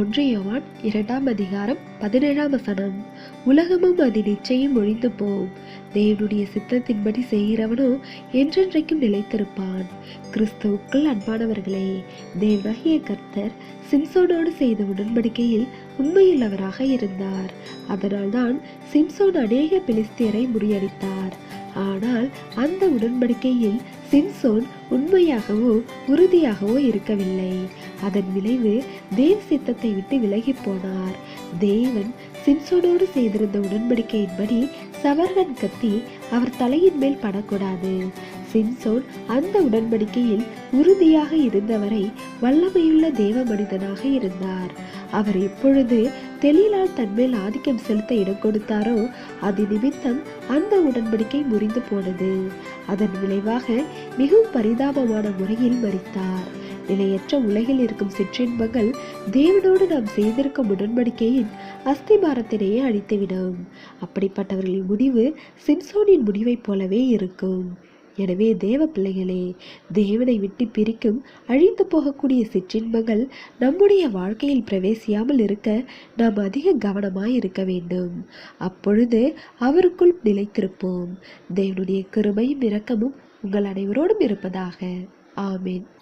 ஒன்றியவான் இரண்டாம் அதிகாரம் பதினேழாம் வசனம். உலகமும் அது நிச்சயம் ஒழிந்து போம் தேவனுடைய சித்தத்தின்படி செய்கிறவனோ என்றென்றைக்கும் நிலைத்திருப்பான். கிறிஸ்துவுக்குள் அன்பானவர்களே தேவனாகிய கர்த்தர் சிம்சோனோடு செய்த உடன்படிக்கையில் உண்மையுள்ளவராக இருந்தார். அதனால்தான் சிம்சோன் அநேக பிலிஸ்தியரை முறியடித்தார். ஆனால் அந்த உடன்படிக்கையில் சிம்சோன் உண்மையாகவோ உறுதியாகவோ இருக்கவில்லை. அதன் விளைவு தேவ சித்தத்தை விட்டு விலகி போனார். தேவன் சிம்சோனோடு செய்திருந்த உடன்படிக்கையின்படி சவர்கன் கத்தி அவர் தலையின் மேல் படக்கூடாது. சிம்சோன் அந்த உடன்படிக்கையில் உறுதியாக இருந்தவரை வல்லமையுள்ள தேவ மனிதனாக இருந்தார். அவர் எப்பொழுது தெளிலால் தன்மேல் ஆதிக்கம் செலுத்த இடம் கொடுத்தாரோ அது நிமித்தம் அந்த உடன்படிக்கை முறிந்து போனது. அதன் விளைவாக மிகவும் பரிதாபமான முறையில் மறித்தார். நிலையற்ற உலகில் இருக்கும் சிற்றின்பங்கள் தேவனோடு நாம் செய்திருக்கும் உடன்படிக்கையின் அஸ்திபாரத்தினையே அழித்துவிடும். அப்படிப்பட்டவர்களின் முடிவு சிம்சோனின் முடிவைப் போலவே இருக்கும். எனவே தேவ பிள்ளைகளே தேவனை விட்டு பிரிக்கும் அழிந்து போகக்கூடிய சிற்றின்பங்கள் நம்முடைய வாழ்க்கையில் பிரவேசியாமல் இருக்க நாம் அதிக கவனமாய் இருக்க வேண்டும். அப்பொழுது அவருக்குள் நிலைத்திருப்போம். தேவனுடைய கிருமையும் இரக்கமும் உங்கள் அனைவரோடும் இருப்பதாக. ஆமீன்.